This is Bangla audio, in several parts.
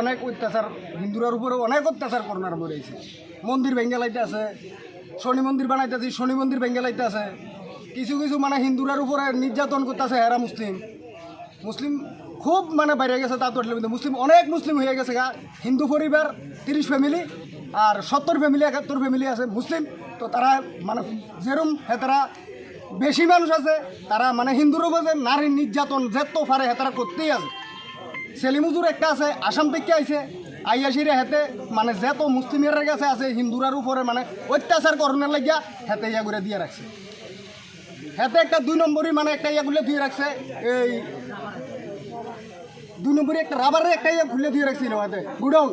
অনেক অত্যাচার, হিন্দুরার উপরে অনেক অত্যাচার করোনার মরেছে মন্দির ভেঙ্গে লাইতে আছে, শনি মন্দির বানাইতেছি, শনি মন্দির ভেঙ্গে লাইতে আছে। কিছু কিছু মানে হিন্দুরার উপরে নির্যাতন করতেছে হেরা মুসলিম। মুসলিম খুব মানে বাইরে গেছে তা তো কিন্তু মুসলিম অনেক মুসলিম হয়ে গেছে গা। হিন্দু পরিবার, তিরিশ ফ্যামিলি আর সত্তর ফ্যামিলি একাত্তর ফ্যামিলি আছে মুসলিম। তো তারা মানে যেরম হে তারা বেশি মানুষ আছে, তারা মানে হিন্দুর উপরে নারী নির্যাতন যেত পারে হে তারা করতেই আছে। সেলিমুজুর একটা আছে, আসাম থেকে আইছে। আইয়াসিরে হেতে মানে যেত মুসলিমের কাছে আছে, হিন্দুরার উপরে মানে অত্যাচার করণের লাগিয়া হেতে ইয়া করে দিয়ে রাখছে। হেতে একটা দুই নম্বরই মানে একটা ইয়া খুলে দিয়ে রাখছে, এই দুই নম্বরই একটা রাবারের একটা ইয়া খুলে দিয়ে রাখছিল হেতে। গুডাউন।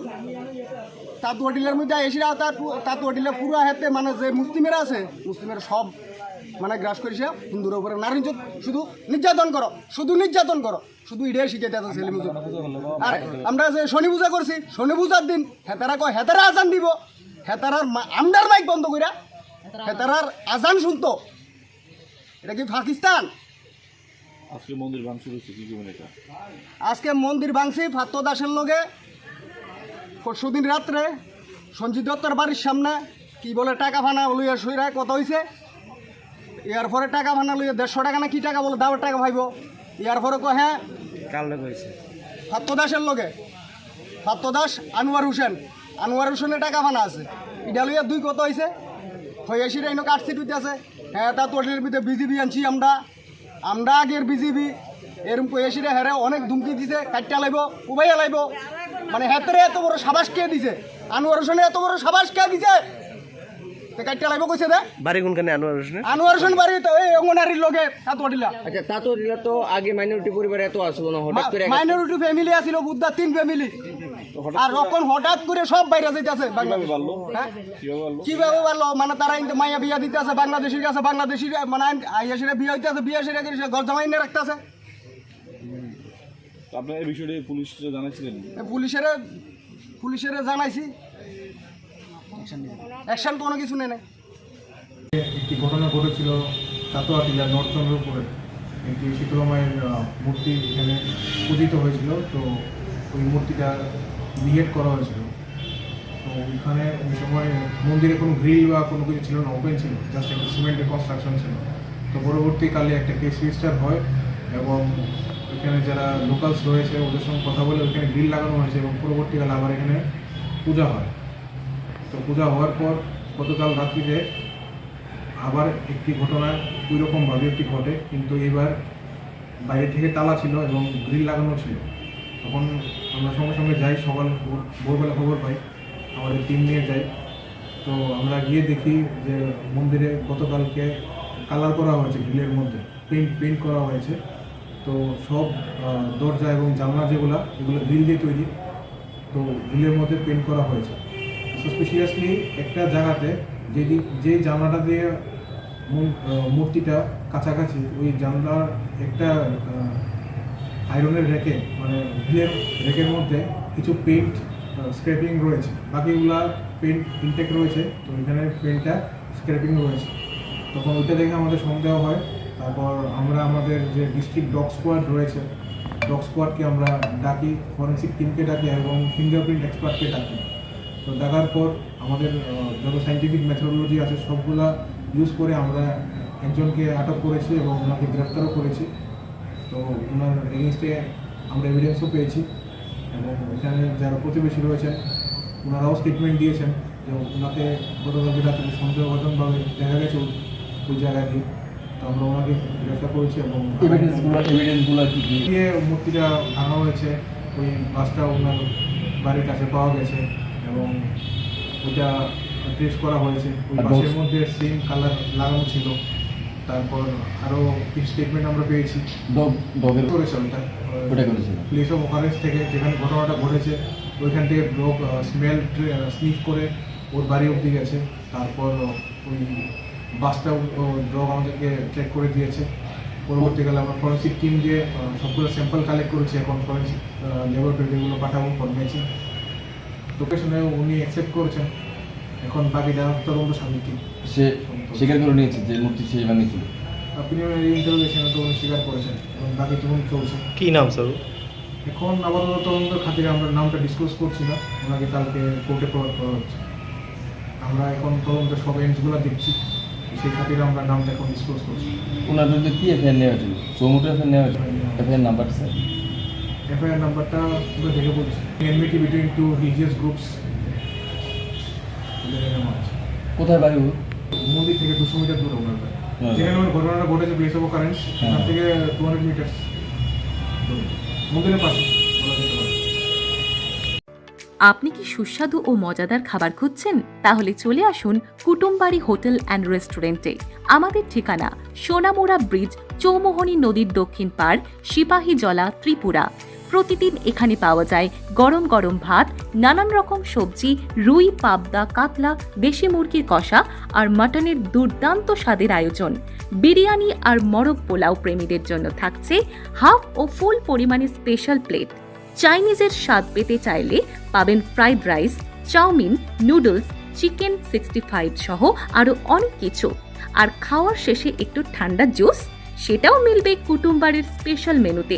তাঁতুয়াটিলার মধ্যে এসে তার তাঁতুয়াটিলা পুরো হেতে মানে যে মুসলিমেরা আছে, মুসলিমের সব মানে গ্রাস করেছে হিন্দুর উপরে নারী শুধু নির্যাতন করো শুধু নির্যাতন করো শুধু এটাই শিখাইতে আছে ছেলে মুজুর আর আমরা যে শনি পূজা করছি শনি পূজার দিন হেতারা কয় হেতারা আজান দিব। হেতারার আমদার মাইক বন্ধ কইরা হেতারার আজান শুনতো। এটা কি পাকিস্তান? আজকে মন্দির হচ্ছে কি এটা? আজকে মন্দির ভাঙছি ফাত্ত দাসের লগে। পরশুদিন রাত্রে সঞ্জিত দত্তর বাড়ির সামনে কি বলে টাকা ফানা লইয়া সইরা কত হইছে। ইয়ার পরে টাকা ফানা লইয়া দেড়শো টাকা না কি টাকা বলে? দাবার টাকা ভাইব। ইয়ার পরে কয় হ্যাঁ? কার লোক হয়েছে। ফাত্ত দাসের লগে। ফাত্ত দাস আনোয়ার হোসেন। আনোয়ার হোসেনের টাকা ফানা আছে। এটা লইয়া দুই কত হয়েছে হয়ে এসে এনে কাটছি টুইতে আছে। হ্যাঁ তা তোর ভিতরে বিজিবি আনছি আমরা। আমরা আগের বিজিবি। এরম কই এসে হ্যাঁ অনেক ধুমকি দিছে কাটটা লাইব উবাইয়া লাইব। মানে হেতরে এত বড় সাবাস কে দিছে? আনোয়ার হোসেনের এত বড় সাবাস কে দিছে? তো কাটটা লাইব কইছে দে। বাড়ি কোনখানে আনোয়ার হোসেনের? আনোয়ার হোসেন বাড়ি তো এই অঙ্গনারীর লগে তা আচ্ছা তা তো আগে মাইনরিটি পরিবার এত আসলো না হঠাৎ করে মাইনরিটি ফ্যামিলি আছিল বুদ্ধা তিন ফ্যামিলি আর রকম হঠাৎ করে সব বাইরে যাইতেছে বাংলাদেশ। পারল? কীভাবে পারল মানে তারা কিন্তু মাইয়া বিয়া দিতে আছে বাংলাদেশের কাছে বাংলাদেশি মানে বিয়া বিয়া ঘর জামাই নিয়ে রাখতে আছে তো আপনার এই বিষয়টি পুলিশকে জানাচ্ছিলেন পুলিশের পুলিশের জানাইছি। অ্যাকশন কোনো কিছু নেই একটি ঘটনা ঘটেছিল কাটোয়া টিলা, নর্থ চন্দ্রপুরে একটি শীতলমায়ের মূর্তি এখানে পূজিত হয়েছিল। তো ওই মূর্তিটা বিহেড করা হয়েছিল। তো ওইখানে ওই সময় মন্দিরে কোনো গ্রিল বা কোনো কিছু ছিল না ওপেন ছিল। জাস্ট একটা সিমেন্টের কনস্ট্রাকশন ছিল। তো পরবর্তীকালে একটা কেস রেজিস্টার হয় এবং এখানে যারা লোকালস রয়েছে, ওদের সঙ্গে কথা বলে ওইখানে গ্রিল লাগানো হয়েছে এবং পরবর্তীকালে আবার এখানে পূজা হয়। তো পূজা হওয়ার পর গতকাল রাত্রিতে আবার একটি ঘটনা ওই রকমভাবে একটি ঘটে, কিন্তু এবার বাইরে থেকে তালা ছিল এবং গ্রিল লাগানো ছিল। তখন আমরা সঙ্গে সঙ্গে যাই, সকাল ভোরবেলা খবর পাই, আমাদের টিম নিয়ে যাই। তো আমরা গিয়ে দেখি যে মন্দিরে গতকালকে কালার করা হয়েছে গ্রিলের মধ্যে পেন্ট পেন্ট করা হয়েছে। তো সব দরজা এবং জানলা যেগুলো, এগুলো গ্রিল দিয়ে তৈরি। তো গ্রিলের মধ্যে পেন্ট করা হয়েছে। সাসপিশিয়াসলি একটা জায়গাতে যেদি, যে জানলাটা দিয়ে মূর্তিটা কাছাকাছি ওই জানলার একটা আয়রনের রেকে মানে গ্রিলের রেকের মধ্যে কিছু পেন্ট স্ক্র্যাপিং রয়েছে। বাকিগুলা পেন্ট ইনটেক রয়েছে, তো এখানে পেন্টটা স্ক্র্যাপিং রয়েছে। তখন ওইটা দেখে আমাদের সন্দেহ হয়। তারপর আমরা আমাদের যে ডিস্ট্রিক্ট ডগ স্কোয়াড রয়েছে ডগ স্কোয়াডকে আমরা ডাকি ফরেন্সিক টিমকে ডাকি এবং ফিঙ্গারপ্রিন্ট এক্সপার্টকে ডাকি। তো দেখার পর আমাদের যত সাইন্টিফিক মেথোডোলজি আছে সবগুলা ইউজ করে আমরা একজনকে আটক করেছি এবং ওনাকে গ্রেফতারও করেছি। তো ওনার এগেনস্টে আমরা এভিডেন্সও পেয়েছি এবং এখানে যারা প্রতিবেশী রয়েছেন ওনারাও স্টেটমেন্ট দিয়েছেন যে ওনাকে গতকালকে রাত্রে সন্দেহভাজনভাবে দেখা গেছে ওই- দিয়ে তো আমরা ওনাকে গ্রেফতার করেছি এবং দিয়ে মূর্তিটা ভাঙা হয়েছে ওই বাসটা ওনার বাড়ির কাছে পাওয়া গেছে। এবং ওইটা ট্রেস করা হয়েছে। ওই বাসের মধ্যে সেম কালার লাগানো ছিল। তারপর আরও কিছু স্টেটমেন্ট আমরা পেয়েছি। করেছে ওইটা প্লেস অফ অকারেন্স থেকে যেখানে ঘটনাটা ঘটেছে ওইখান থেকে ডগ স্মেল স্নিফ করে ওর বাড়ি অবধি গেছে। তারপর ওই বাসটা ডগ আমাদেরকে চেক করে দিয়েছে। পরবর্তীকালে আমরা ফরেন্সিক টিম দিয়ে সবগুলো স্যাম্পল কালেক্ট করেছি। এখন ফরেন্সিক ল্যাবরেটরি যেগুলো পাঠাবো ফরমেছি লোকেশনে উনি অ্যাকসেপ্ট করেছেন। এখন বাকিটা তদন্ত সামিটি সে স্বীকার করে নিয়েছে যে মূর্তি সে বানিয়েছিল আপনি ইন্টারোগেশনে তো উনি স্বীকার করেছেন এবং বাকি তদন্ত চলছে। কি নাম স্যার? এখন আপাতত তদন্তের খাতিরে আমরা নামটা ডিসক্লোজ করছি না ওনাকে কালকে কোর্টে প্রভাব করা হচ্ছে। আমরা এখন তদন্তের সব এন্ডসগুলো দেখছি সেই খাতিরে আমরা নামটা এখন ডিসক্লোজ করছি। ওনার বিরুদ্ধে কি এফআইআর নেওয়া হয়েছিল? চৌমুটো এফআইআর নেওয়া হয়েছিল? এফআইআর নাম্বারটা স্যার? এফআইআর নাম্বারটা আমরা দেখে বলছি। Enmity between two religious groups কোথায় বাড়ি? মন্দির থেকে দুশো মিটার দূরে ওনার বাড়ি। হ্যাঁ। যেখানে আমার ঘটনাটা ঘটেছে প্লেস অফ কারেন্ট হ্যাঁ। তার থেকে টু হান্ড্রেড মিটার মন্দিরের পাশে। পারে। আপনি কি সুস্বাদু ও মজাদার খাবার খুঁজছেন? তাহলে চলে আসুন কুটুমবাড়ি হোটেল অ্যান্ড রেস্টুরেন্টে। আমাদের ঠিকানা সোনামুড়া ব্রিজ চৌমোহনী নদীর দক্ষিণ পাড় সিপাহীজলা ত্রিপুরা। প্রতিদিন এখানে পাওয়া যায় গরম গরম ভাত, নানান রকম সবজি, রুই, পাবদা, কাতলা দেশি মুরগির কষা আর মাটনের দুর্দান্ত স্বাদের আয়োজন। বিরিয়ানি আর মরক পোলাও প্রেমীদের জন্য থাকছে হাফ ও ফুল পরিমাণে স্পেশাল প্লেট। চাইনিজের স্বাদ পেতে চাইলে পাবেন fried rice, chowmein, noodles, chicken sixty five সহ আরও অনেক কিছু। আর খাওয়ার শেষে একটু ঠান্ডা জুস, সেটাও মিলবে কুটুমবাড়ির স্পেশাল মেনুতে।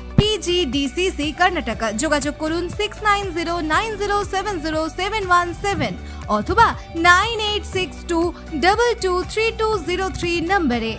PGDCC Karnataka যোগাযোগ করুন six nine zero nine zero seven zero seven one seven অথবা nine eight six two double two three two zero three নম্বরে